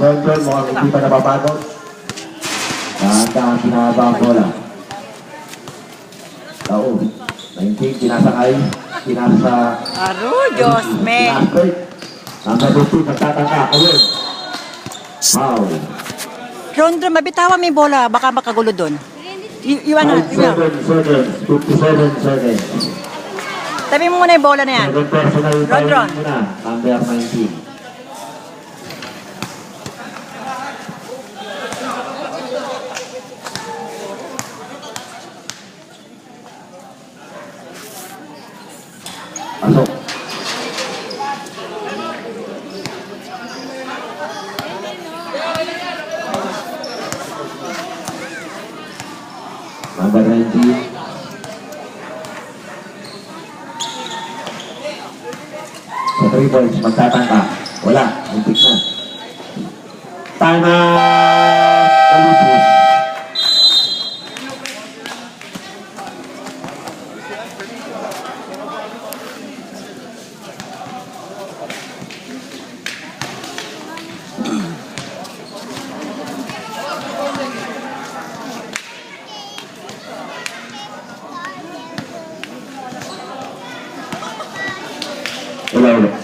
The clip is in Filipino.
Well, well, mukhang hindi pa nababago. Dahan-dahan pinahaba ang bola. Oo. 19, pinasakay. Pinasa... Aro, Diyos me! Ang nabuti, nagtataka. Awin. Wow. Rondro, mabitawan mo bola. Baka makagulo doon. Iwan na. 7 seconds. 57 seconds. Tabi mo muna yung bola na yan. Rondron. Rondron. Number 19. bắn rổ và Valentine và tôi vừa bằng tay tan vào đó là hình tính này time out എല്ലാവരും